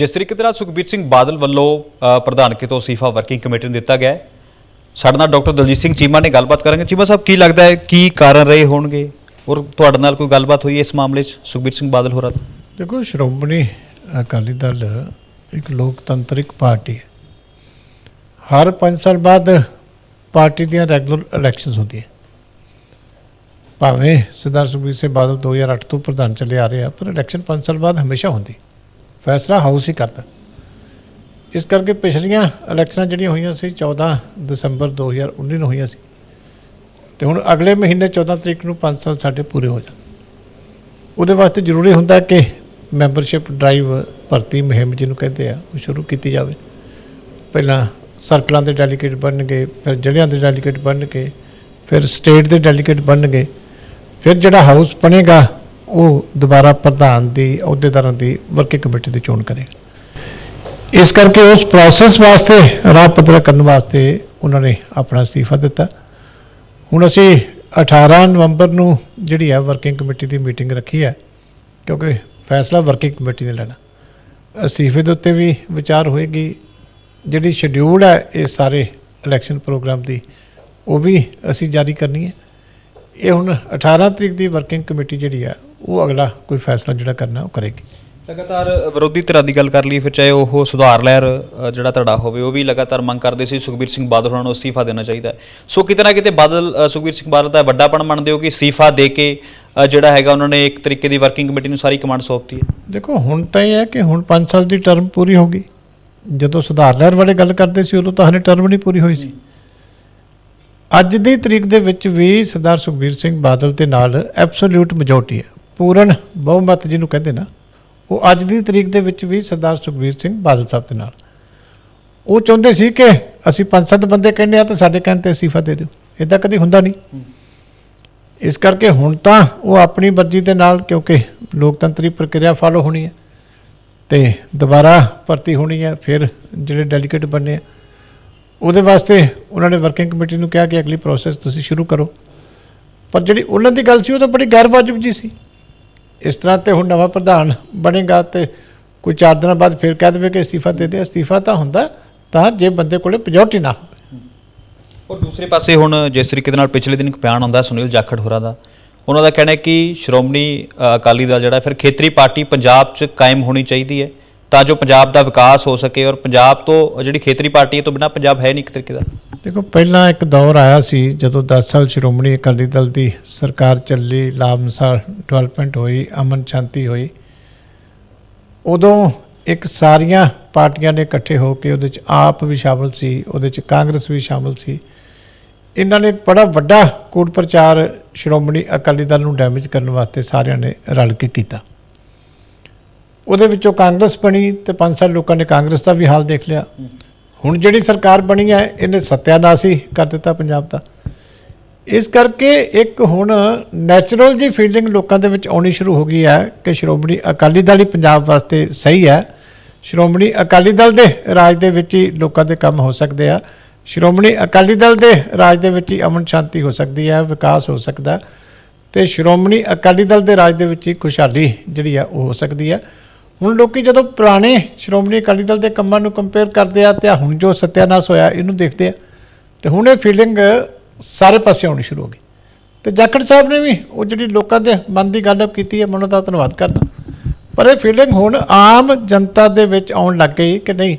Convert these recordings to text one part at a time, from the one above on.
ਜਿਸ ਤਰੀਕੇ ਦੇ ਨਾਲ ਸੁਖਬੀਰ ਸਿੰਘ ਬਾਦਲ ਵੱਲੋਂ ਅ, ਤੋਂ ਅਸਤੀਫਾ ਵਰਕਿੰਗ ਕਮੇਟੀ ਨੂੰ ਦਿੱਤਾ ਗਿਆ ਹੈ। ਸਾਡੇ ਨਾਲ ਡਾਕਟਰ ਦਲਜੀਤ ਸਿੰਘ ਚੀਮਾ ਨੇ ਗੱਲਬਾਤ ਕਰਾਂਗੇ। ਚੀਮਾ ਸਾਹਿਬ ਕੀ ਲੱਗਦਾ ਹੈ ਕੀ ਕਾਰਨ ਰਹੇ ਹੋਣਗੇ? ਔਰ ਤੁਹਾਡੇ ਨਾਲ ਕੋਈ ਗੱਲਬਾਤ ਹੋਈ ਹੈ ਇਸ ਮਾਮਲੇ 'ਚ? ਸੁਖਬੀਰ ਸਿੰਘ ਬਾਦਲ ਹੋਰਾਂ ਤੋਂ। ਦੇਖੋ ਸ਼੍ਰੋਮਣੀ ਅਕਾਲੀ ਦਲ ਇੱਕ ਲੋਕਤੰਤਰਿਕ ਪਾਰਟੀ ਹੈ। ਹਰ 5 ਸਾਲ ਬਾਅਦ ਪਾਰਟੀ ਦੀਆਂ ਰੈਗੂਲਰ ਇਲੈਕਸ਼ਨਸ ਹੁੰਦੀਆਂ ਭਾਵੇਂ ਸਰਦਾਰ ਸੁਖਬੀਰ ਸਿੰਘ ਬਾਦਲ 2008 ਤੋਂ ਪ੍ਰਧਾਨ ਚੱਲੇ ਆ ਰਹੇ ਆ ਪਰ ਇਲੈਕਸ਼ਨ 5 ਸਾਲ ਬਾਅਦ ਹਮੇਸ਼ਾ ਹੁੰਦੀ ਫੈਸਲਾ ਹਾਊਸ ਹੀ ਕਰਦਾ ਇਸ ਕਰਕੇ ਪਿਛਲੀਆਂ ਇਲੈਕਸ਼ਨਾਂ ਜਿਹੜੀਆਂ ਹੋਈਆਂ ਸੀ 14 ਦਸੰਬਰ 2019 ਨੂੰ ਹੋਈਆਂ ਸੀ। ਤੇ ਹੁਣ ਅਗਲੇ ਮਹੀਨੇ 14 ਤਰੀਕ ਨੂੰ 5 ਸਾਲ ਸਾਡੇ ਪੂਰੇ ਹੋ ਜਾਣ। ਉਹਦੇ ਵਾਸਤੇ ਜ਼ਰੂਰੀ ਹੁੰਦਾ ਕਿ ਮੈਂਬਰਸ਼ਿਪ ਡਰਾਈਵ ਭਰਤੀ ਮੁਹਿੰਮ ਜਿਹਨੂੰ ਕਹਿੰਦੇ ਆ, ਉਹ ਸ਼ੁਰੂ ਕੀਤੀ ਜਾਵੇ। ਪਹਿਲਾਂ ਸਰਕਲਾਂ ਦੇ ਡੈਲੀਗੇਟ ਬਣਨਗੇ, ਫਿਰ ਜ਼ਿਲ੍ਹਿਆਂ ਦੇ ਡੈਲੀਗੇਟ ਬਣਨਗੇ, ਫਿਰ ਸਟੇਟ ਦੇ ਡੈਲੀਗੇਟ ਬਣਨਗੇ, ਫਿਰ ਜਿਹੜਾ ਹਾਊਸ ਬਣੇਗਾ ਉਹ ਦੁਬਾਰਾ ਪ੍ਰਧਾਨ ਦੀ, ਅਹੁਦੇਦਾਰਾਂ ਦੀ ਵਰਕਿੰਗ ਕਮੇਟੀ ਦੀ ਚੋਣ ਕਰੇਗਾ ਇਸ ਕਰਕੇ ਉਸ ਪ੍ਰੋਸੈਸ ਵਾਸਤੇ ਰਾਹ ਪੱਧਰਾ ਕਰਨ ਵਾਸਤੇ ਉਹਨਾਂ ਨੇ ਆਪਣਾ ਅਸਤੀਫਾ ਦਿੱਤਾ। ਹੁਣ ਅਸੀਂ 18 ਨਵੰਬਰ ਨੂੰ ਜਿਹੜੀ ਹੈ ਵਰਕਿੰਗ ਕਮੇਟੀ ਦੀ ਮੀਟਿੰਗ ਰੱਖੀ ਹੈ, ਕਿਉਂਕਿ ਫੈਸਲਾ ਵਰਕਿੰਗ ਕਮੇਟੀ ਨੇ ਲੈਣਾ। ਅਸਤੀਫੇ ਦੇ ਉੱਤੇ ਵੀ ਵਿਚਾਰ ਹੋਏਗੀ। ਜਿਹੜੀ ਸ਼ਡਿਊਲ ਹੈ, ਇਹ ਸਾਰੇ ਇਲੈਕਸ਼ਨ ਪ੍ਰੋਗਰਾਮ ਦੀ, ਉਹ ਵੀ ਅਸੀਂ ਜਾਰੀ ਕਰਨੀ ਹੈ। ਇਹ ਹੁਣ 18 ਤਰੀਕ ਦੀ ਵਰਕਿੰਗ ਕਮੇਟੀ ਜਿਹੜੀ ਹੈ ਉਹ ਅਗਲਾ ਕੋਈ ਫੈਸਲਾ ਜਿਹੜਾ ਕਰਨਾ ਉਹ ਕਰੇਗੀ। ਲਗਾਤਾਰ ਵਿਰੋਧੀ ਧਿਰਾਂ ਦੀ ਗੱਲ ਕਰ ਲਈ ਫਿਰ ਚਾਹੇ ਉਹ ਸੁਧਾਰ ਲਹਿਰ ਜਿਹੜਾ ਧੜਾ ਹੋਵੇ ਉਹ ਵੀ ਲਗਾਤਾਰ ਮੰਗ ਕਰਦੇ ਸੀ ਸੁਖਬੀਰ ਸਿੰਘ ਬਾਦਲ ਹੋਰਾਂ ਨੂੰ ਅਸਤੀਫਾ ਦੇਣਾ ਚਾਹੀਦਾ ਸੋ ਕਿਤੇ ਨਾ ਕਿਤੇ ਬਾਦਲ ਸੁਖਬੀਰ ਸਿੰਘ ਬਾਦਲ ਦਾ ਵੱਡਾਪਣ ਮੰਨਦੇ ਹੋ ਕਿ ਅਸਤੀਫਾ ਦੇ ਕੇ ਜਿਹੜਾ ਹੈਗਾ ਉਹਨਾਂ ਨੇ ਇੱਕ ਤਰੀਕੇ ਦੀ ਵਰਕਿੰਗ ਕਮੇਟੀ ਨੂੰ ਸਾਰੀ ਕਮਾਂਡ ਸੌਂਪਤੀ ਹੈ। ਦੇਖੋ ਹੁਣ ਤਾਂ ਇਹ ਹੈ ਕਿ ਹੁਣ 5 ਸਾਲ ਦੀ ਟਰਮ ਪੂਰੀ ਹੋ ਗਈ। ਜਦੋਂ ਸੁਧਾਰ ਲਹਿਰ ਵਾਲੇ ਗੱਲ ਕਰਦੇ ਸੀ ਉਦੋਂ ਤਾਂ ਹਲੇ ਟਰਮ ਨਹੀਂ ਪੂਰੀ ਹੋਈ ਸੀ। ਅੱਜ ਦੀ ਤਰੀਕ ਦੇ ਵਿੱਚ ਵੀ ਸਰਦਾਰ ਸੁਖਬੀਰ ਸਿੰਘ ਬਾਦਲ ਦੇ ਨਾਲ ਐਬਸੋਲੂਟ ਮੈਜੋਰਟੀ ਹੈ। ਪੂਰਨ ਬਹੁਮਤ ਜਿਹਨੂੰ ਕਹਿੰਦੇ ਨਾ, ਉਹ ਅੱਜ ਦੀ ਤਰੀਕ ਦੇ ਵਿੱਚ ਵੀ ਸਰਦਾਰ ਸੁਖਬੀਰ ਸਿੰਘ ਬਾਦਲ ਸਾਹਿਬ ਦੇ ਨਾਲ। ਉਹ ਚਾਹੁੰਦੇ ਸੀ ਕਿ ਅਸੀਂ ਪੰਜ ਸੱਤ ਬੰਦੇ ਕਹਿੰਦੇ ਆ ਤਾਂ ਸਾਡੇ ਕਹਿਣ ਤੇ ਅਸੀਫਾ ਦੇ ਦਿਓ। ਇਦਾਂ ਕਦੀ ਹੁੰਦਾ ਨਹੀਂ। ਇਸ ਕਰਕੇ ਹੁਣ ਤਾਂ ਉਹ ਆਪਣੀ ਮਰਜ਼ੀ ਦੇ ਨਾਲ, ਕਿਉਂਕਿ ਲੋਕਤੰਤਰੀ ਪ੍ਰਕਿਰਿਆ ਫਾਲੋ ਹੋਣੀ ਹੈ ਤੇ ਦੁਬਾਰਾ ਭਰਤੀ ਹੋਣੀ ਹੈ, ਫਿਰ ਜਿਹੜੇ ਡੈਲੀਗੇਟ ਬਣਨੇ ਆ। ਉਹਦੇ ਵਾਸਤੇ ਉਹਨਾਂ ਨੇ ਵਰਕਿੰਗ ਕਮੇਟੀ ਨੂੰ ਕਿਹਾ ਕਿ ਅਗਲੀ ਪ੍ਰੋਸੈਸ ਤੁਸੀਂ ਸ਼ੁਰੂ ਕਰੋ। ਪਰ ਜਿਹੜੀ ਉਹਨਾਂ ਦੀ ਗੱਲ ਸੀ, ਉਹ ਤਾਂ ਬੜੀ ਗੈਰ ਵਾਜਬ ਜੀ ਸੀ। ਇਸ ਤਰ੍ਹਾਂ ਤੇ ਹੁਣ ਨਵਾਂ ਪ੍ਰਧਾਨ ਬਣੇਗਾ ਤੇ ਕੋਈ 4 ਦਿਨਾਂ ਬਾਅਦ ਫਿਰ ਕਹਿ ਦੇਵੇ ਕਿ ਅਸਤੀਫਾ ਦੇ ਦੇ ਅਸਤੀਫਾ ਤਾਂ ਹੁੰਦਾ, ਤਾਂ ਜੇ ਬੰਦੇ ਕੋਲੇ majority ਨਾ ਹੋਵੇ। ਔਰ ਦੂਸਰੇ ਪਾਸੇ ਹੁਣ ਜਿਸ ਤਰੀਕੇ ਦੇ ਨਾਲ ਪਿਛਲੇ ਦਿਨ ਇੱਕ ਬਿਆਨ ਆਉਂਦਾ ਸੁਨੀਲ ਜਾਖੜ ਹੋਰਾਂ ਦਾ, ਉਹਨਾਂ ਦਾ ਕਹਿਣਾ ਹੈ ਕਿ ਸ਼੍ਰੋਮਣੀ ਅਕਾਲੀ ਦਲ ਜਿਹੜਾ ਫਿਰ ਖੇਤਰੀ ਪਾਰਟੀ ਪੰਜਾਬ 'ਚ ਕਾਇਮ ਹੋਣੀ ਚਾਹੀਦੀ ਹੈ। ਤਾਂ ਜੋ ਪੰਜਾਬ ਦਾ ਵਿਕਾਸ ਹੋ ਸਕੇ ਔਰ ਪੰਜਾਬ ਤੋਂ ਜਿਹੜੀ ਖੇਤਰੀ ਪਾਰਟੀ ਹੈ ਤੋਂ ਬਿਨਾਂ ਪੰਜਾਬ ਹੈ ਨਹੀਂ ਇੱਕ ਤਰੀਕੇ ਦਾ। ਦੇਖੋ, ਪਹਿਲਾਂ ਇੱਕ ਦੌਰ ਆਇਆ ਸੀ ਜਦੋਂ 10 ਸਾਲ ਸ਼੍ਰੋਮਣੀ ਅਕਾਲੀ ਦਲ ਦੀ ਸਰਕਾਰ ਚੱਲੀ, ਲਾਮਸਾਰ ਡਿਵੈਲਪਮੈਂਟ ਹੋਈ, ਅਮਨ ਸ਼ਾਂਤੀ ਹੋਈ। ਉਦੋਂ ਇੱਕ ਸਾਰੀਆਂ ਪਾਰਟੀਆਂ ਨੇ ਇਕੱਠੇ ਹੋ ਕੇ ਉਹਦੇ ਚ ਆਪ ਵੀ ਸ਼ਾਮਲ ਸੀ, ਉਹਦੇ ਚ ਕਾਂਗਰਸ ਵੀ ਸ਼ਾਮਲ ਸੀ। ਇਹਨਾਂ ਨੇ ਬੜਾ ਵੱਡਾ ਕੂੜ ਪ੍ਰਚਾਰ ਸ਼੍ਰੋਮਣੀ ਅਕਾਲੀ ਦਲ ਨੂੰ ਡੈਮੇਜ ਕਰਨ ਵਾਸਤੇ ਸਾਰਿਆਂ ਨੇ ਰਲ ਕੇ ਕੀਤਾ। ਉਹਦੇ ਵਿੱਚੋਂ ਕਾਂਗਰਸ ਬਣੀ ਤੇ 5 ਸਾਲ ਲੋਕਾਂ ਨੇ ਕਾਂਗਰਸ ਦਾ ਵੀ ਹਾਲ ਦੇਖ ਲਿਆ। ਹੁਣ ਜਿਹੜੀ ਸਰਕਾਰ ਬਣੀ ਹੈ, ਇਹਨੇ ਸਤਿਆਨਾਸ਼ ਹੀ ਕਰ ਦਿੱਤਾ ਪੰਜਾਬ ਦਾ। ਇਸ ਕਰਕੇ ਇੱਕ ਹੁਣ ਨੈਚੁਰਲ ਜੀ ਫੀਲਿੰਗ ਲੋਕਾਂ ਦੇ ਵਿੱਚ ਆਉਣੀ ਸ਼ੁਰੂ ਹੋ ਗਈ ਹੈ ਕਿ ਸ਼੍ਰੋਮਣੀ ਅਕਾਲੀ ਦਲ ਹੀ ਪੰਜਾਬ ਵਾਸਤੇ ਸਹੀ ਹੈ। ਸ਼੍ਰੋਮਣੀ ਅਕਾਲੀ ਦਲ ਦੇ ਰਾਜ ਦੇ ਵਿੱਚ ਹੀ ਲੋਕਾਂ ਦੇ ਕੰਮ ਹੋ ਸਕਦੇ ਆ। ਸ਼੍ਰੋਮਣੀ ਅਕਾਲੀ ਦਲ ਦੇ ਰਾਜ ਦੇ ਵਿੱਚ ਹੀ ਅਮਨ ਸ਼ਾਂਤੀ ਹੋ ਸਕਦੀ ਹੈ, ਵਿਕਾਸ ਹੋ ਸਕਦਾ ਤੇ ਸ਼੍ਰੋਮਣੀ ਅਕਾਲੀ ਦਲ ਦੇ ਰਾਜ ਦੇ ਵਿੱਚ ਹੀ ਖੁਸ਼ਹਾਲੀ ਜਿਹੜੀ ਆ ਉਹ ਹੋ ਸਕਦੀ ਹੈ। ਹੁਣ ਲੋਕੀ ਜਦੋਂ ਪੁਰਾਣੇ ਸ਼੍ਰੋਮਣੀ ਅਕਾਲੀ ਦਲ ਦੇ ਕੰਮਾਂ ਨੂੰ ਕੰਪੇਅਰ ਕਰਦੇ ਆ ਤੇ ਹੁਣ ਜੋ ਸਤਿਆਨਾਸ਼ ਹੋਇਆ, ਇਹਨੂੰ ਦੇਖਦੇ ਆ। ਤੇ ਹੁਣ ਇਹ ਫੀਲਿੰਗ ਸਾਰੇ ਪਾਸੇ ਆਉਣੀ ਸ਼ੁਰੂ ਹੋ ਗਈ। ਤੇ ਜਾਖੜ ਸਾਹਿਬ ਨੇ ਵੀ ਉਹ ਜਿਹੜੀ ਲੋਕਾਂ ਦੇ ਮਨ ਦੀ ਗੱਲ ਕੀਤੀ ਹੈ, ਮੈਂ ਉਹਨਾਂ ਦਾ ਧੰਨਵਾਦ ਕਰਦਾ। ਪਰ ਇਹ ਫੀਲਿੰਗ ਹੁਣ ਆਮ ਜਨਤਾ ਦੇ ਵਿੱਚ ਆਉਣ ਲੱਗ ਗਈ ਕਿ ਨਹੀਂ,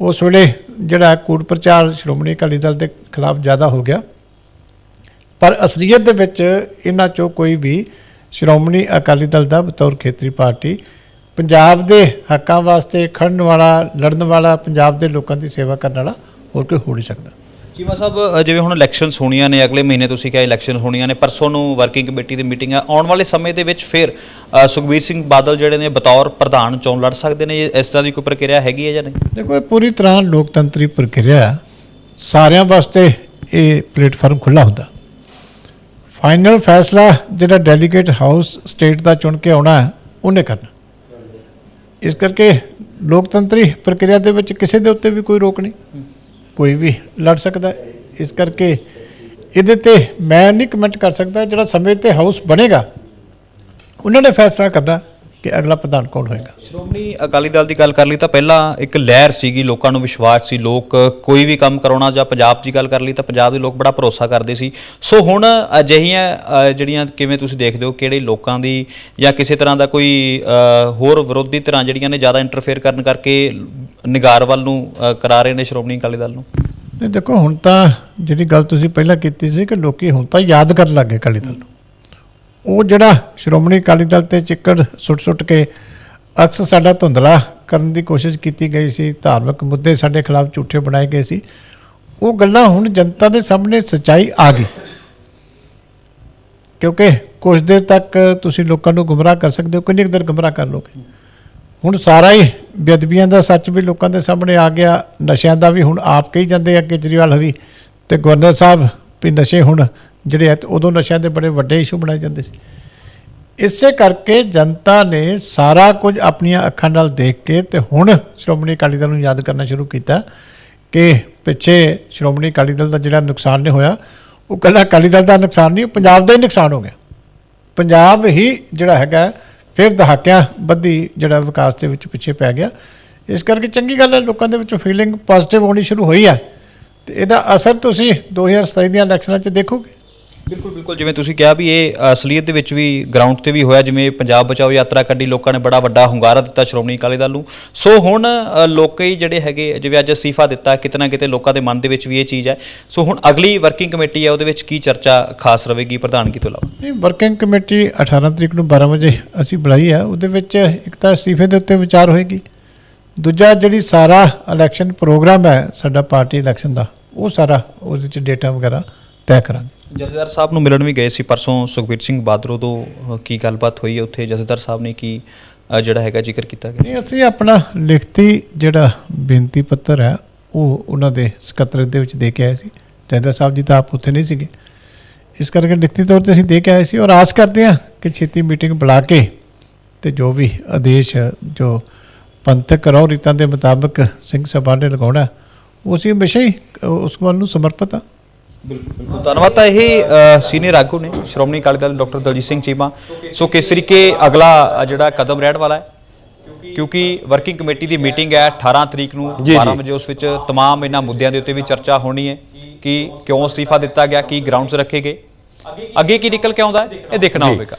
ਉਸ ਵੇਲੇ ਜਿਹੜਾ ਕੂੜ ਪ੍ਰਚਾਰ ਸ਼੍ਰੋਮਣੀ ਅਕਾਲੀ ਦਲ ਦੇ ਖਿਲਾਫ ਜ਼ਿਆਦਾ ਹੋ ਗਿਆ। ਪਰ ਅਸਲੀਅਤ ਦੇ ਵਿੱਚ ਇਹਨਾਂ ਚੋਂ ਕੋਈ ਵੀ ਸ਼੍ਰੋਮਣੀ ਅਕਾਲੀ ਦਲ ਦਾ ਬਤੌਰ ਖੇਤਰੀ ਪਾਰਟੀ ਪੰਜਾਬ ਦੇ ਹੱਕਾਂ ਵਾਸਤੇ ਖੜਨ ਵਾਲਾ ਲੜਨ ਵਾਲਾ ਪੰਜਾਬ ਦੇ ਲੋਕਾਂ ਦੀ ਸੇਵਾ ਕਰਨ ਵਾਲਾ ਹੋਰ ਕੋਈ ਹੋ ਨਹੀਂ ਸਕਦਾ। ਚੀਮਾ ਸਾਹਿਬ ਜਿਵੇਂ ਹੁਣ ਇਲੈਕਸ਼ਨਸ ਹੋਣੀਆਂ ਨੇ ਅਗਲੇ ਮਹੀਨੇ ਤੁਸੀਂ ਕਿਹਾ ਇਲੈਕਸ਼ਨ ਹੋਣੀਆਂ ਨੇ ਪਰਸੋਂ ਨੂੰ ਵਰਕਿੰਗ ਕਮੇਟੀ ਦੀ ਮੀਟਿੰਗ ਹੈ ਆਉਣ ਵਾਲੇ ਸਮੇਂ ਦੇ ਵਿੱਚ ਫਿਰ ਸੁਖਬੀਰ ਸਿੰਘ ਬਾਦਲ ਜਿਹੜੇ ਨੇ ਬਤੌਰ ਪ੍ਰਧਾਨ ਚੋਣ ਲੜ ਸਕਦੇ ਨੇ ਇਸ ਤਰ੍ਹਾਂ ਦੀ ਕੋਈ ਪ੍ਰਕਿਰਿਆ ਹੈਗੀ ਹੈ ਜਾਂ ਨਹੀਂ? ਦੇਖੋ ਇਹ ਪੂਰੀ ਤਰ੍ਹਾਂ ਲੋਕਤੰਤਰੀ ਪ੍ਰਕਿਰਿਆ। ਸਾਰਿਆਂ ਵਾਸਤੇ ਇਹ ਪਲੇਟਫਾਰਮ ਖੁੱਲਾ ਹੁੰਦਾ। ਫਾਈਨਲ ਫੈਸਲਾ ਜਿਹੜਾ ਡੈਲੀਗੇਟ ਹਾਊਸ ਸਟੇਟ ਦਾ ਚੁਣ ਕੇ ਆਉਣਾ ਉਹਨੇ ਕਰਨਾ। ਇਸ ਕਰਕੇ ਲੋਕਤੰਤਰੀ ਪ੍ਰਕਿਰਿਆ ਦੇ ਵਿੱਚ ਕਿਸੇ ਦੇ ਉੱਤੇ ਵੀ ਕੋਈ ਰੋਕ ਨਹੀਂ। ਕੋਈ ਵੀ ਲੜ ਸਕਦਾ ਇਸ ਕਰਕੇ ਇਹਦੇ ਤੇ ਮੈਂ ਨਹੀਂ ਕਮੈਂਟ ਕਰ ਸਕਦਾ। ਜਿਹੜਾ ਸਮੇਂ ਤੇ ਹਾਊਸ ਬਣੇਗਾ, ਉਹਨਾਂ ਨੇ ਫੈਸਲਾ ਕਰਨਾ। ਕਿ ਅਗਲਾ ਪ੍ਰਧਾਨ ਕੌਣ ਹੋਏਗਾ? ਸ਼੍ਰੋਮਣੀ ਅਕਾਲੀ ਦਲ ਦੀ ਗੱਲ ਕਰ ਲਈ ਤਾਂ ਪਹਿਲਾਂ ਇੱਕ ਲਹਿਰ ਸੀਗੀ ਲੋਕਾਂ ਨੂੰ ਵਿਸ਼ਵਾਸ ਸੀ ਲੋਕ ਕੋਈ ਵੀ ਕੰਮ ਕਰਾਉਣਾ ਜਾਂ ਪੰਜਾਬ ਦੀ ਗੱਲ ਕਰ ਲਈ ਤਾਂ ਪੰਜਾਬ ਦੇ ਲੋਕ ਬੜਾ ਭਰੋਸਾ ਕਰਦੇ ਸੀ। ਸੋ ਹੁਣ ਅਜਿਹੀਆਂ ਜਿਹੜੀਆਂ ਕਿਵੇਂ ਤੁਸੀਂ ਦੇਖਦੇ ਹੋ ਕਿਹੜੇ ਲੋਕਾਂ ਦੀ ਜਾਂ ਕਿਸੇ ਤਰ੍ਹਾਂ ਦਾ ਕੋਈ ਹੋਰ ਵਿਰੋਧੀ ਧਿਰਾਂ ਜਿਹੜੀਆਂ ਨੇ ਜ਼ਿਆਦਾ ਇੰਟਰਫੇਅਰ ਕਰਨ ਕਰਕੇ ਨਿਗਾਰ ਵੱਲ ਨੂੰ ਕਰਾ ਰਹੇ ਨੇ ਸ਼੍ਰੋਮਣੀ ਅਕਾਲੀ ਦਲ ਨੂੰ? ਨਹੀਂ ਦੇਖੋ ਹੁਣ ਤਾਂ ਜਿਹੜੀ ਗੱਲ ਤੁਸੀਂ ਪਹਿਲਾਂ ਕੀਤੀ ਸੀ ਕਿ ਲੋਕੀ ਹੁਣ ਤਾਂ ਯਾਦ ਕਰਨ ਲੱਗੇ ਅਕਾਲੀ ਦਲ ਨੂੰ। ਉਹ ਜਿਹੜਾ ਸ਼੍ਰੋਮਣੀ ਅਕਾਲੀ ਦਲ ਤੇ ਚਿੱਕੜ ਸੁੱਟ-ਸੁੱਟ ਕੇ ਅਕਸਰ ਸਾਡਾ ਧੁੰਦਲਾ ਕਰਨ ਦੀ ਕੋਸ਼ਿਸ਼ ਕੀਤੀ ਗਈ ਸੀ, ਧਾਰਮਿਕ ਮੁੱਦੇ ਸਾਡੇ ਖਿਲਾਫ ਝੂਠੇ ਬਣਾਏ ਗਏ ਸੀ। ਉਹ ਗੱਲਾਂ ਹੁਣ ਜਨਤਾ ਦੇ ਸਾਹਮਣੇ ਸੱਚਾਈ ਆ ਗਈ। ਕਿਉਂਕਿ ਕੁਝ ਦੇਰ ਤੱਕ ਤੁਸੀਂ ਲੋਕਾਂ ਨੂੰ ਗੁੰਮਰਾਹ ਕਰ ਸਕਦੇ ਹੋ, ਕਿੰਨੀ ਕੁ ਦੇਰ ਗੁੰਮਰਾਹ ਕਰ ਲੋਗੇ? ਹੁਣ ਸਾਰਾ ਹੀ ਬੇਅਦਬੀਆਂ ਦਾ ਸੱਚ ਵੀ ਲੋਕਾਂ ਦੇ ਸਾਹਮਣੇ ਆ ਗਿਆ, ਨਸ਼ਿਆਂ ਦਾ ਵੀ ਹੁਣ ਆਪ ਕਹੀ ਜਾਂਦੇ ਆ ਕੇਜਰੀਵਾਲ ਹਰੀ ਤੇ ਗਵਰਨਰ ਸਾਹਿਬ ਵੀ ਨਸ਼ੇ ਹੁਣ ਜਿਹੜੇ ਹੈ ਤੇ ਉਦੋਂ ਨਸ਼ਿਆਂ ਦੇ ਬੜੇ ਵੱਡੇ ਇਸ਼ੂ ਬਣਾਏ ਜਾਂਦੇ ਸੀ। ਇਸੇ ਕਰਕੇ ਜਨਤਾ ਨੇ ਸਾਰਾ ਕੁਝ ਆਪਣੀਆਂ ਅੱਖਾਂ ਨਾਲ ਦੇਖ ਕੇ ਤੇ ਹੁਣ ਸ਼੍ਰੋਮਣੀ ਅਕਾਲੀ ਦਲ ਨੂੰ ਯਾਦ ਕਰਨਾ ਸ਼ੁਰੂ ਕੀਤਾ ਕਿ ਪਿੱਛੇ ਸ਼੍ਰੋਮਣੀ ਅਕਾਲੀ ਦਲ ਦਾ ਜਿਹੜਾ ਨੁਕਸਾਨ ਨਹੀਂ ਹੋਇਆ, ਉਹ ਕੱਲਾ ਅਕਾਲੀ ਦਲ ਦਾ ਨੁਕਸਾਨ ਨਹੀਂ, ਉਹ ਪੰਜਾਬ ਦਾ ਹੀ ਨੁਕਸਾਨ ਹੋ ਗਿਆ। ਪੰਜਾਬ ਹੀ ਜਿਹੜਾ ਹੈਗਾ, ਫਿਰ ਦਹਾਕਿਆਂ ਬੱਧੀ ਜਿਹੜਾ ਵਿਕਾਸ ਦੇ ਵਿੱਚ ਪਿੱਛੇ ਪੈ ਗਿਆ। ਇਸ ਕਰਕੇ ਚੰਗੀ ਗੱਲ ਹੈ, ਲੋਕਾਂ ਦੇ ਵਿੱਚ ਫੀਲਿੰਗ ਪੋਜ਼ਿਟਿਵ ਹੋਣੀ ਸ਼ੁਰੂ ਹੋਈ ਹੈ। ਤੇ ਇਹਦਾ ਅਸਰ ਤੁਸੀਂ 2027 ਦੀਆਂ ਇਲੈਕਸ਼ਨਾਂ 'ਚ ਦੇਖੋਗੇ। ਬਿਲਕੁਲ ਬਿਲਕੁਲ। ਜਿਵੇਂ ਤੁਸੀਂ ਕਿਹਾ ਵੀ ਇਹ ਅਸਲੀਅਤ ਦੇ ਵਿੱਚ ਵੀ ਗਰਾਊਂਡ ਤੇ ਵੀ ਹੋਇਆ ਜਿਵੇਂ ਪੰਜਾਬ ਬਚਾਓ ਯਾਤਰਾ ਕੱਢੀ ਲੋਕਾਂ ਨੇ ਬੜਾ ਵੱਡਾ ਹੁੰਗਾਰਾ ਦਿੱਤਾ ਸ਼੍ਰੋਮਣੀ ਅਕਾਲੀ ਦਲ ਨੂੰ। ਸੋ ਹੁਣ ਅ, ਲੋਕੀ ਜਿਹੜੇ ਹੈਗੇ ਜਿਵੇਂ ਅੱਜ ਅਸਤੀਫਾ ਦਿੱਤਾ ਕਿਤੇ ਨਾ ਕਿਤੇ ਲੋਕਾਂ ਦੇ ਮਨ ਦੇ ਵਿੱਚ ਵੀ ਇਹ ਚੀਜ਼ ਹੈ। ਸੋ ਹੁਣ ਅਗਲੀ ਵਰਕਿੰਗ ਕਮੇਟੀ ਹੈ ਉਹਦੇ ਵਿੱਚ ਕੀ ਚਰਚਾ ਖਾਸ ਰਹੇਗੀ? ਪ੍ਰਧਾਨਗੀ ਤੋਂ ਇਲਾਵਾ ਨਹੀਂ ਵਰਕਿੰਗ ਕਮੇਟੀ 18 ਤਰੀਕ ਨੂੰ 12 ਵਜੇ ਅਸੀਂ ਬੁਲਾਈ ਹੈ। ਉਹਦੇ ਵਿੱਚ ਇੱਕ ਤਾਂ ਅਸਤੀਫੇ ਦੇ ਉੱਤੇ ਵਿਚਾਰ ਹੋਏਗੀ। ਦੂਜਾ ਜਿਹੜੀ ਸਾਰਾ ਇਲੈਕਸ਼ਨ ਪ੍ਰੋਗਰਾਮ ਹੈ ਸਾਡਾ ਪਾਰਟੀ ਇਲੈਕਸ਼ਨ ਦਾ ਉਹ ਸਾਰਾ ਉਹਦੇ ਵਿੱਚ ਡੇਟਾ ਵਗੈਰਾ ਤੈਅ ਕਰਾਂਗੇ। ਜਥੇਦਾਰ ਸਾਹਿਬ ਨੂੰ ਮਿਲਣ ਵੀ ਗਏ ਸੀ ਪਰਸੋਂ ਸੁਖਬੀਰ ਸਿੰਘ ਬਾਦਰੋ ਤੋਂ ਕੀ ਗੱਲਬਾਤ ਹੋਈ ਹੈ ਉੱਥੇ? ਜਥੇਦਾਰ ਸਾਹਿਬ ਨੇ ਕੀ ਜਿਹੜਾ ਹੈਗਾ ਜ਼ਿਕਰ ਕੀਤਾ ਗਿਆ? ਨਹੀਂ, ਅਸੀਂ ਆਪਣਾ ਲਿਖਤੀ ਜਿਹੜਾ ਬੇਨਤੀ ਪੱਤਰ ਹੈ, ਉਹ ਉਹਨਾਂ ਦੇ ਸਕੱਤਰੇਤ ਦੇ ਵਿੱਚ ਦੇ ਕੇ ਆਏ ਸੀ। ਜਥੇਦਾਰ ਸਾਹਿਬ ਜੀ ਤਾਂ ਆਪ ਉੱਥੇ ਨਹੀਂ ਸੀਗੇ। ਇਸ ਕਰਕੇ ਲਿਖਤੀ ਤੌਰ ਤੇ ਅਸੀਂ ਦੇ ਕੇ ਆਏ ਸੀ ਔਰ ਆਸ ਕਰਦੇ ਹਾਂ ਕਿ ਛੇਤੀ ਮੀਟਿੰਗ ਬੁਲਾ ਕੇ ਤੇ ਜੋ ਵੀ ਆਦੇਸ਼, ਜੋ ਪੰਥਕ ਰਹੁ ਰੀਤਾਂ ਦੇ ਮੁਤਾਬਕ ਸਿੰਘ ਸਭਾ ਨੇ ਲਗਾਉਣਾ, ਉਹ ਅਸੀਂ ਹਮੇਸ਼ਾ ਹੀ ਉਸ ਵੱਲ ਨੂੰ ਸਮਰਪਿਤ ਹਾਂ। ਬਿਲਕੁਲ ਧੰਨਵਾਦ ਤਾਂ ਇਹ ਸੀਨੀਅਰ ਆਗੂ ਨੇ ਸ਼੍ਰੋਮਣੀ ਅਕਾਲੀ ਦਲ ਡਾਕਟਰ ਦਲਜੀਤ ਸਿੰਘ ਚੀਮਾ ਸੋ ਕਿਸ ਤਰੀਕੇ ਅਗਲਾ ਅ, ਜਿਹੜਾ ਕਦਮ ਰਹਿਣ ਵਾਲਾ ਹੈ ਕਿਉਂਕਿ ਵਰਕਿੰਗ ਕਮੇਟੀ ਦੀ ਮੀਟਿੰਗ ਹੈ 18 ਤਰੀਕ ਨੂੰ ਜੀ, ਜੀ। 12 ਵਜੇ ਉਸ ਵਿੱਚ तमाम ਇਹਨਾਂ ਮੁੱਦਿਆਂ ਦੇ ਉੱਤੇ ਵੀ ਚਰਚਾ ਹੋਣੀ ਹੈ ਕਿ ਕਿਉਂ ਅਸਤੀਫਾ ਦਿੱਤਾ ਗਿਆ ਕੀ ਗਰਾਊਂਡਸ ਰੱਖੇ ਗਏ ਅੱਗੇ ਕੀ ਨਿਕਲ ਕੇ ਆਉਂਦਾ ਹੈ ਇਹ ਦੇਖਣਾ ਜੀ। ਹੋਵੇਗਾ